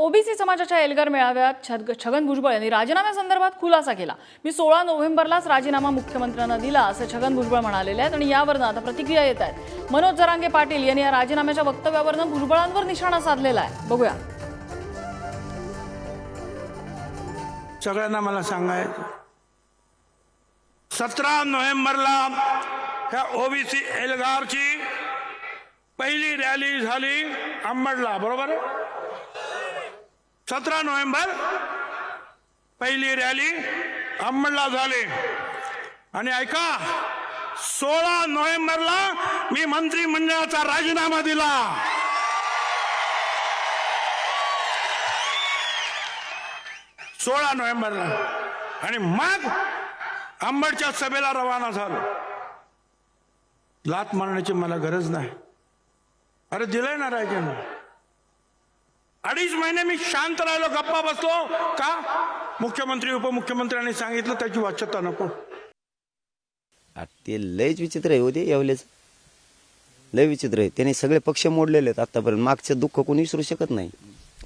OBC समाजाच्या एल्गार मेळाव्यात छग- छगन भुजबळ यांनी राजीनाम्यासंदर्भात खुलासा केला. मी सोळा नोव्हेंबरलाच राजीनामा मुख्यमंत्र्यांना दिला असं छगन भुजबळ म्हणालेले आहेत. आणि यावरनं आता प्रतिक्रिया येत आहेत. मनोज जरांगे पाटील यांनी या राजीनाम्याच्या वक्तव्यावरनं भुजबळांवर निशाणा साधलेला आहे. बघूया. सगळ्यांना मला सांगायचं सतरा नोव्हेंबरला ह्या ओबीसी एल्गारची पहिली रॅली झाली अंबडला बरोबर सतरा नोव्हेंबर पहिली रॅली अंबडला झाली. आणि ऐका सोळा नोव्हेंबरला मी मंत्रिमंडळाचा राजीनामा दिला. सोळा नोव्हेंबरला. आणि मग अंबडच्या सभेला रवाना झालो. लात मारण्याची मला गरज नाही. अरे दिलंय ना राजाने अडीच महिने मी शांत राहिलो गप्पा बसलो. का? मुख्यमंत्री उपमुख्यमंत्र्यांनी सांगितलं त्याची वाच्यता नको. ते लयच विचित्र आहे होते यावलेच. लय विचित्र आहे. त्याने सगळे पक्ष मोडलेले आहेत आतापर्यंत. मागचं दुःख कोणी विसरू शकत नाही.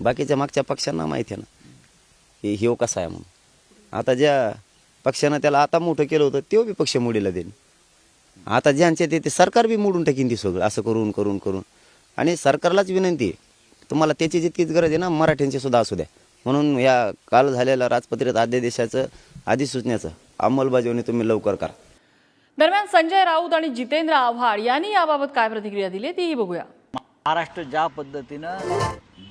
बाकीच्या मागच्या पक्षांना माहिती आहे ना. हे ह्यो हो कसा आहे म्हणून. आता ज्या पक्षानं त्याला आता मोठं केलं होतं तेव्हा बी पक्ष मोडीला देईन. आता ज्यांचे ते ते सरकार बी मोडून टाकीन ती सगळं. असं करून करून करून. आणि सरकारलाच विनंती आहे. तुम्हाला त्याची जितकीच गरज आहे ना मराठ्यांची सुद्धा असू द्या. म्हणून या काल झालेल्या राजपत्रित अध्यादेशाचं अधिसूचनेचं अंमलबजावणी तुम्ही लवकर करा. दरम्यान संजय राऊत आणि जितेंद्र आव्हाड यांनी याबाबत काय प्रतिक्रिया दिली तीही बघूया. महाराष्ट्र ज्या पद्धतीनं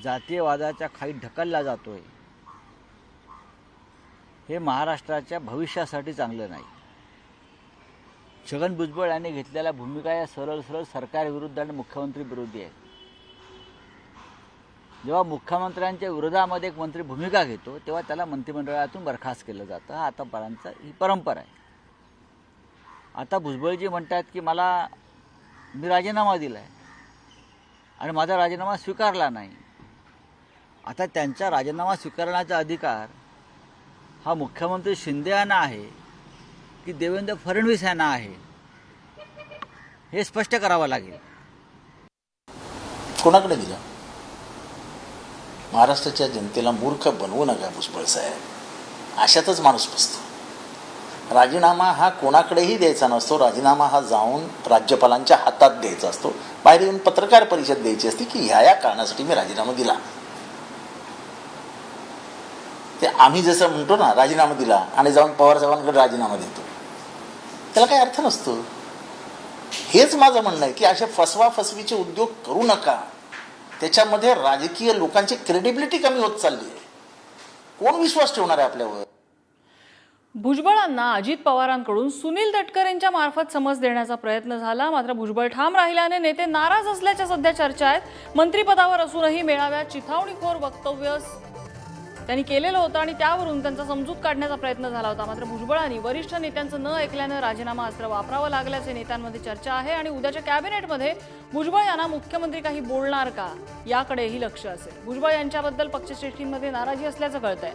जातीयवादाच्या खाली ढकलला जातोय हे महाराष्ट्राच्या भविष्यासाठी चांगलं नाही. छगन भुजबळ यांनी घेतलेल्या भूमिका या सरळ सरळ सरकारविरुद्ध आणि मुख्यमंत्री विरोधी आहे जेव्हा मुख्यमंत्र्यांच्या विरोधामध्ये एक मंत्री भूमिका घेतो तेव्हा त्याला मंत्रिमंडळातून बरखास्त केलं जातं. हा आतापर्यंत ही परंपरा आहे. आता भुजबळजी म्हणतात की मला मी राजीनामा दिला आहे आणि माझा राजीनामा स्वीकारला नाही. आता त्यांचा राजीनामा स्वीकारण्याचा अधिकार हा मुख्यमंत्री शिंदे यांना आहे की देवेंद्र फडणवीस यांना आहे हे स्पष्ट करावं लागेल. कोणाकडे दिलं? महाराष्ट्राच्या जनतेला मूर्ख बनवू नका भुजबळ साहेब. अशातच माणूस बसतो. राजीनामा हा कोणाकडेही द्यायचा नसतो. राजीनामा हा जाऊन राज्यपालांच्या हातात द्यायचा असतो. बाहेर येऊन पत्रकार परिषद द्यायची असते की ह्या या कारणासाठी मी राजीनामा दिला. ते आम्ही जसं म्हणतो ना राजीनामा दिला आणि जाऊन पवार साहेबांकडे राजीनामा देतो. त्याला काही अर्थ नसतो. हेच माझं म्हणणं आहे की अशा फसवा फसवीचे उद्योग करू नका. त्याच्यामध्ये राजकीय लोकांची क्रेडिबिलिटी कमी होत चालली आहे. कोण विश्वास ठेवणार आहे आपल्यावर? भुजबळांना अजित पवारांकडून सुनील तटकरेंच्या मार्फत समज देण्याचा प्रयत्न झाला. मात्र भुजबळ ठाम राहिल्याने नेते नाराज असल्याच्या सध्या चर्चा आहेत. मंत्रिपदावर असूनही मेळाव्यात चिथावणीखोर वक्तव्य त्यांनी केलेलं होतं आणि त्यावरून त्यांचा समजूत काढण्याचा प्रयत्न झाला होता मात्र भुजबळांनी वरिष्ठ नेत्यांचं न ऐकल्यानं राजीनामा अस्त्र वापरावं लागल्याचे नेत्यांमध्ये चर्चा आहे आणि उद्याच्या कॅबिनेटमध्ये भुजबळ यांना मुख्यमंत्री काही बोलणार का याकडेही लक्ष असेल भुजबळ यांच्याबद्दल पक्षश्रेष्ठींमध्ये नाराजी असल्याचं कळतंय